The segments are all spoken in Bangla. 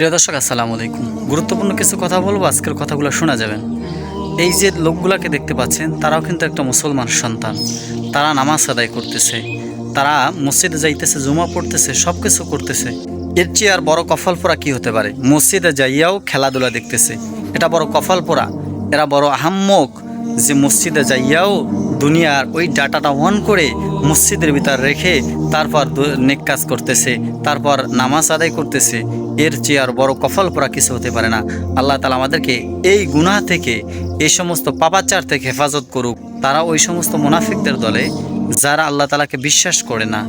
প্রিয় দর্শক, আসসালামু আলাইকুম। গুরুত্বপূর্ণ কিছু কথা বলব, আজকের কথাগুলো শোনা যাবেন এই যে লোকগুলাকে দেখতে পাচ্ছেন, তারাও কিন্তু একটা মুসলমান সন্তান। তারা নামাজ আদায় করতেছে, তারা মসজিদে যাইতেছে, জুমা পড়তেছে সব কিছু করতেছে। এর চেয়ে আর বড় কফল পোড়া কী হতে পারে? মসজিদে যাইয়াও খেলাধুলা দেখতেছে। এটা বড় কফল পোড়া, এরা বড় আহাম্মক। যে মসজিদে যাইয়াও দুনিয়ার ওই ডাটাটা অন করে মসজিদের ভিতর রেখে তারপর নেক কাজ করতেছে, তারপর নামাজ আদায় করতেছে, এর চেয়ে আর বড় কফল পড়া কিছু হতে পারে না। আল্লাহ তালা আমাদেরকে এই গুনাহ থেকে, এই সমস্ত পাপাচার থেকে হেফাজত করুক। তারা ওই সমস্ত মুনাফিকদের দলে, যারা আল্লাহ তালাকে বিশ্বাস করে না,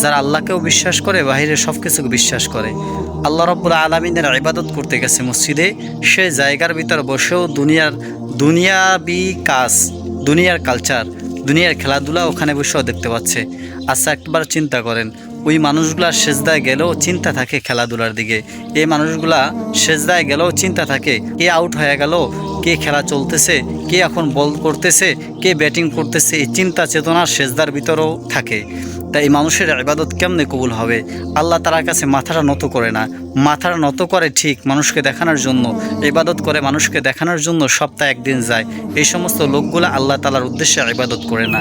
যারা আল্লাহকেও বিশ্বাস করে, বাহিরে সব কিছুকে বিশ্বাস করে। আল্লাহ রব্বুল আলমিনের ইবাদত করতে গেছে মসজিদে, সে জায়গার ভিতর বসেও দুনিয়ার দুনিয়াবি কাজ, দুনিয়ার কালচার দুনিয়ার খেলাধুলা ওখানে বসেও দেখতে পাচ্ছে। আচ্ছা একবার চিন্তা করেন, ওই মানুষগুলা সেজদায় গেলেও চিন্তা থাকে খেলাধুলার দিকে। এই মানুষগুলা সেজদায় গেলেও চিন্তা থাকে, কে আউট হয়ে গেল, কে খেলা চলতেছে, কে এখন বল করতেছে, কে ব্যাটিং করতেছে, এই চিন্তা চেতনা সেজদার ভিতরেও থাকে। তাই মানুষের ইবাদত কেমনে কবুল হবে? আল্লাহ তার কাছে মাথাটা নত করে না। মাথাটা নত করে ঠিক মানুষকে দেখানোর জন্য, ইবাদত করে মানুষকে দেখানোর জন্য সপ্তাহে একদিন যায়। এই সমস্ত লোকগুলো আল্লাহ তালার উদ্দেশ্যে ইবাদত করে না।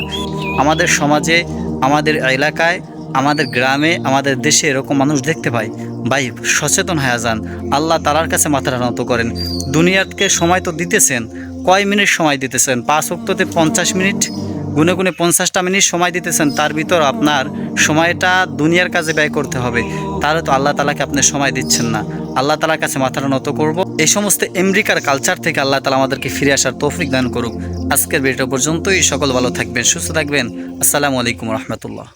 আমাদের সমাজে, আমাদের এলাকায়, আমাদের গ্রামে, আমাদের দেশে এরকম মানুষ দেখতে পাই। ভাই, সচেতন হয়ে যান। আল্লাহ তালার কাছে মাথাটা নত করেন। দুনিয়াকে সময় তো দিতেছেন। কয় মিনিট সময় দিতেছেন? পাঁচ অক্টতে পঞ্চাশ মিনিট? গুনে গুনে পঞ্চাশটা মিনিট সময় দিতেছেন, তার ভিতর আপনার সময়টা দুনিয়ার কাজে ব্যয় করতে হবে। তাহলে তো আল্লাহ তালাকে আপনি সময় দিচ্ছেন না। আল্লাহ তালার কাছে মাথাটা নত করব। এই সমস্ত আমেরিকার কালচার থেকে আল্লাহ তালা আমাদেরকে ফিরে আসার তৌফিক দান করুক। আজকের ভিডিও পর্যন্তই। সকল ভালো থাকবেন, সুস্থ থাকবেন। আসসালামু আলাইকুম রহমতুল্লাহ।